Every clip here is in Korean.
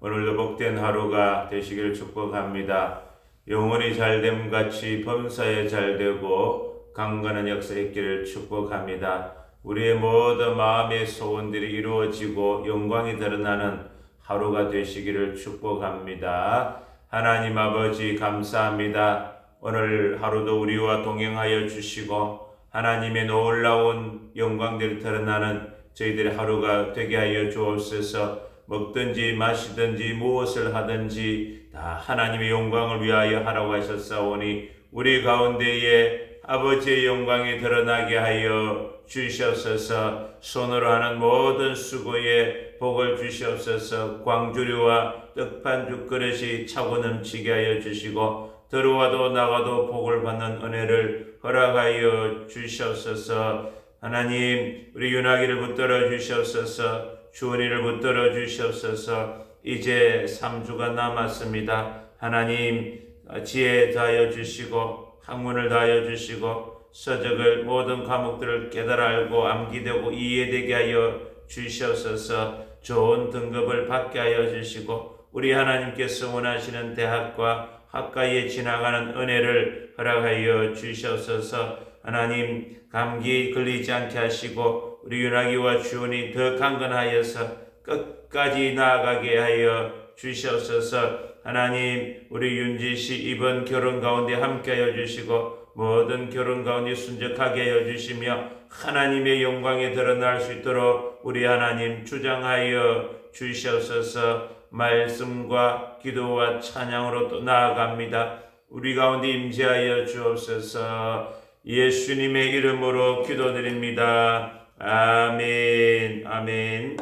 오늘도 복된 하루가 되시기를 축복합니다. 영혼이 잘됨 같이 범사에 잘되고 강건한 역사 있기를 축복합니다. 우리의 모든 마음의 소원들이 이루어지고 영광이 드러나는 하루가 되시기를 축복합니다. 하나님 아버지 감사합니다. 오늘 하루도 우리와 동행하여 주시고 하나님의 놀라운 영광들이 드러나는 저희들의 하루가 되게 하여 주옵소서. 먹든지 마시든지 무엇을 하든지 다 하나님의 영광을 위하여 하라고 하셨사오니 우리 가운데에 아버지의 영광이 드러나게 하여 주시옵소서. 손으로 하는 모든 수고에 복을 주시옵소서. 광주리와 떡반죽 그릇이 차고 넘치게 하여 주시고 들어와도 나가도 복을 받는 은혜를 허락하여 주시옵소서. 하나님 우리 윤아기를 붙들어 주시옵소서 주은이를 붙들어 주시옵소서. 이제 3주가 남았습니다. 하나님 지혜 다하여 주시고 학문을 다하여 주시고 서적을 모든 과목들을 깨달아 알고 암기되고 이해되게 하여 주시옵소서. 좋은 등급을 받게 하여 주시고 우리 하나님께서 원하시는 대학과 학과에 지나가는 은혜를 허락하여 주시옵소서 하나님 감기 걸리지 않게 하시고 우리 윤아기와 주은이 더 강건하여서 끝까지 나아가게 하여 주시옵소서. 하나님 우리 윤지 씨 이번 결혼 가운데 함께하여 주시고 모든 결혼 가운데 순적하게 하여 주시며 하나님의 영광에 드러날 수 있도록 우리 하나님 주장하여 주시옵소서. 말씀과 기도와 찬양으로 또 나아갑니다. 우리 가운데 임재하여 주옵소서 예수님의 이름으로 기도드립니다. 아멘, 아멘.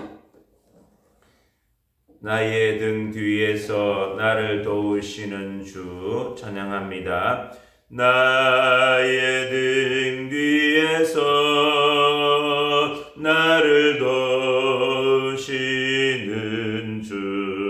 나의 등 뒤에서 나를 도우시는 주 찬양합니다. 나의 등 뒤에서 나를 도우시는 주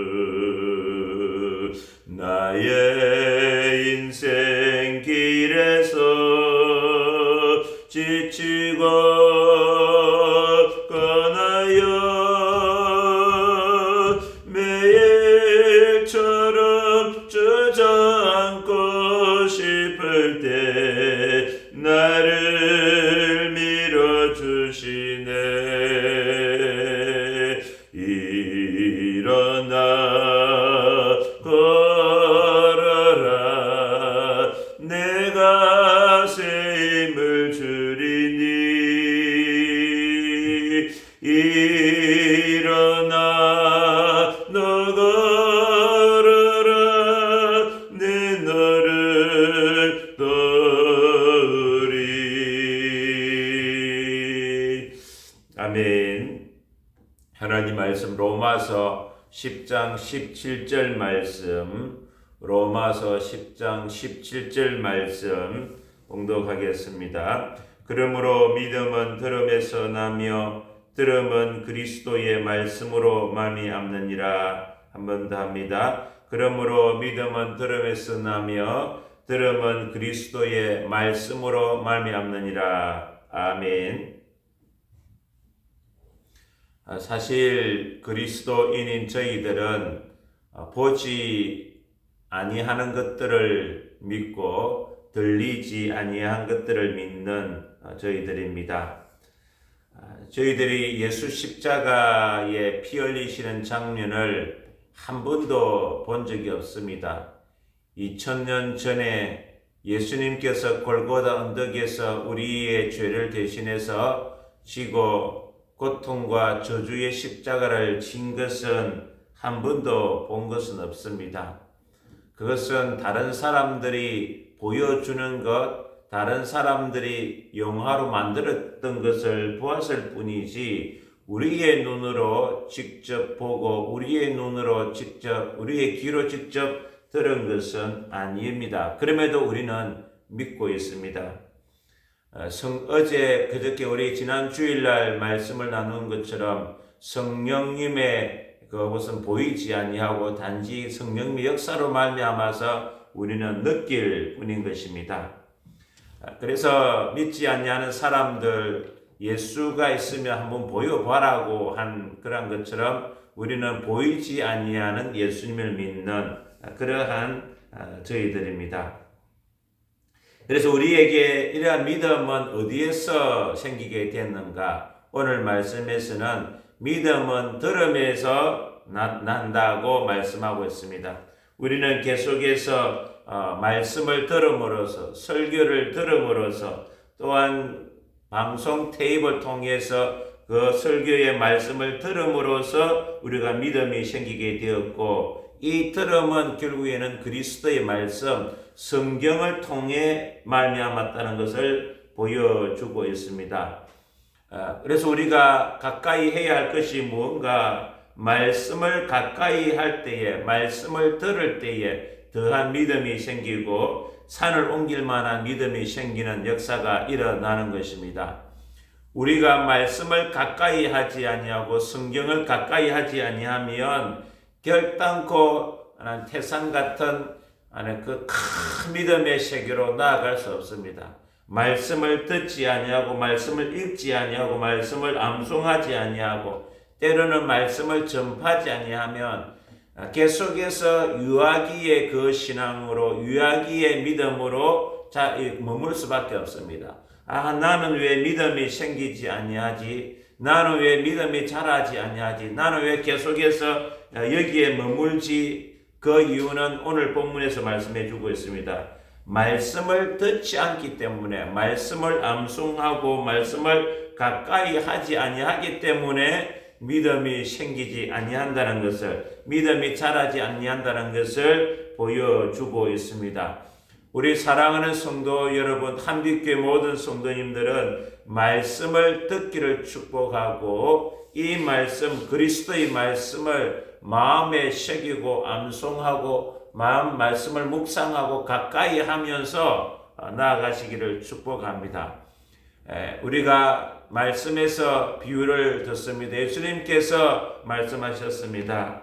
아멘 말씀 로마서 10장 17절 말씀 로마서 10장 17절 말씀 봉독하겠습니다. 그러므로 믿음은 들음에서 나며 들음은 그리스도의 말씀으로 말미암느니라 한번 더 합니다. 그러므로 믿음은 들음에서 나며 들음은 그리스도의 말씀으로 말미암느니라 아멘. 아, 사실 그리스도인인 저희들은 어, 보지 아니하는 것들을 믿고 들리지 아니한 것들을 믿는 어, 저희들입니다. 아, 저희들이 예수 십자가에 피 흘리시는 장면을 한 번도 본 적이 없습니다. 2000년 전에 예수님께서 골고다 언덕에서 우리의 죄를 대신해서 지고 고통과 저주의 십자가를 진 것은 한 번도 본 것은 없습니다. 그것은 다른 사람들이 보여주는 것, 다른 사람들이 영화로 만들었던 것을 보았을 뿐이지 우리의 눈으로 직접 보고 우리의 눈으로 직접 우리의 귀로 직접 들은 것은 아닙니다. 그럼에도 우리는 믿고 있습니다. 어, 성, 어제 그저께 우리 지난 주일날 말씀을 나눈 것처럼 성령님의 그것은 보이지 아니하고 단지 성령의 역사로 말미암아서 우리는 느낄 뿐인 것입니다. 아, 그래서 믿지 않냐는 사람들 예수가 있으면 한번 보여봐라고 한 그런 것처럼 우리는 보이지 아니하는 예수님을 믿는 그러한 아, 저희들입니다. 그래서 우리에게 이러한 믿음은 어디에서 생기게 됐는가? 오늘 말씀에서는 믿음은 들음에서 나- 난다고 말씀하고 있습니다. 우리는 계속해서 어, 말씀을 들음으로써 설교를 들음으로써 또한 방송 테이프를 통해서 그 설교의 말씀을 들음으로써 우리가 믿음이 생기게 되었고 이 들음은 결국에는 그리스도의 말씀 성경을 통해 말미암았다는 것을 보여주고 있습니다. 아, 그래서 우리가 가까이 해야 할 것이 무언가 말씀을 가까이 할 때에 말씀을 들을 때에 더한 믿음이 생기고 산을 옮길 만한 믿음이 생기는 역사가 일어나는 것입니다. 우리가 말씀을 가까이 하지 아니하고 성경을 가까이 하지 아니하면 결단코 태산 같은 그큰 믿음의 세계로 나아갈 수 없습니다. 말씀을 듣지 아니하고 말씀을 읽지 아니하고 말씀을 암송하지 아니하고 때로는 말씀을 전파하지 아니하면 계속해서 유아기의 그 신앙으로 유아기의 믿음으로 자 이, 머물 수밖에 없습니다. 아 나는 왜 믿음이 생기지 아니하지? 나는 왜 믿음이 자라지 아니하지? 나는 왜 계속해서 여기에 머물지? 그 이유는 오늘 본문에서 말씀해 주고 있습니다. 말씀을 듣지 않기 때문에 말씀을 암송하고 말씀을 가까이 하지 아니하기 때문에 믿음이 생기지 아니한다는 것을 믿음이 자라지 아니한다는 것을 보여주고 있습니다. 우리 사랑하는 성도 여러분, 한빛교회 모든 성도님들은 말씀을 듣기를 축복하고 이 말씀 그리스도의 말씀을 마음에 새기고 암송하고 마음 말씀을 묵상하고 가까이 하면서 나아가시기를 축복합니다. 에, 우리가 말씀에서 비유를 듣습니다. 예수님께서 말씀하셨습니다.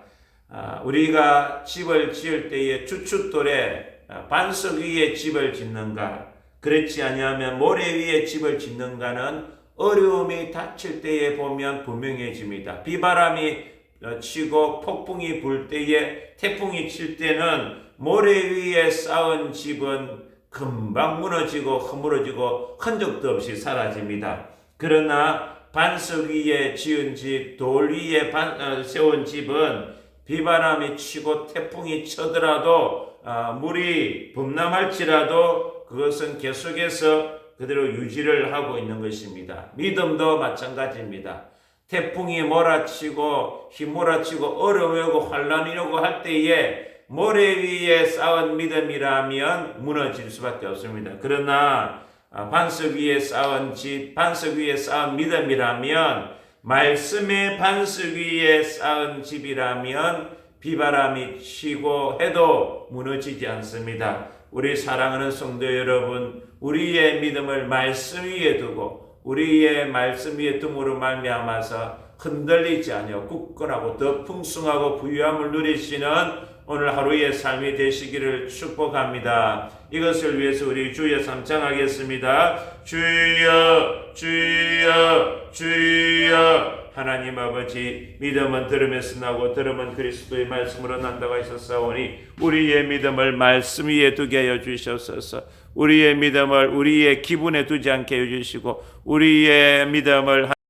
아, 우리가 집을 지을 때에 주춧돌에 반석 위에 집을 짓는가 그렇지 아니하면 모래 위에 집을 짓는가는 어려움이 닥칠 때에 보면 분명해집니다. 비바람이 치고 폭풍이 불 때에 태풍이 칠 때는 모래 위에 쌓은 집은 금방 무너지고 허물어지고 흔적도 없이 사라집니다. 그러나 반석 위에 지은 집, 돌 위에 반, 어, 세운 집은 비바람이 치고 태풍이 쳐더라도 어, 물이 범람할지라도 그것은 계속해서 그대로 유지를 하고 있는 것입니다. 믿음도 마찬가지입니다. 태풍이 몰아치고 휘몰아치고 어려움이 오고 환란이 오고 할 때에 모래 위에 쌓은 믿음이라면 무너질 수밖에 없습니다. 그러나 아, 반석 위에 쌓은 집, 반석 위에 쌓은 믿음이라면 말씀의 반석 위에 쌓은 집이라면 비바람이 치고 해도 무너지지 않습니다. 우리 사랑하는 성도 여러분, 우리의 믿음을 말씀 위에 두고 우리의 말씀 위에 둠으로 말미암아서 흔들리지 아니하고 굳건하고 더 풍성하고 부유함을 누리시는 오늘 하루의 삶이 되시기를 축복합니다. 이것을 위해서 우리 주여 삼창하겠습니다. 주여, 주여, 주여. 하나님 아버지 믿음은 들음에서 나고 들음은 그리스도의 말씀으로 난다고 하셨사오니 우리의 믿음을 말씀 위에 두게 하여 주시옵소서. 우리의 믿음을 우리의 기분에 두지 않게 해 주시고 우리의 믿음을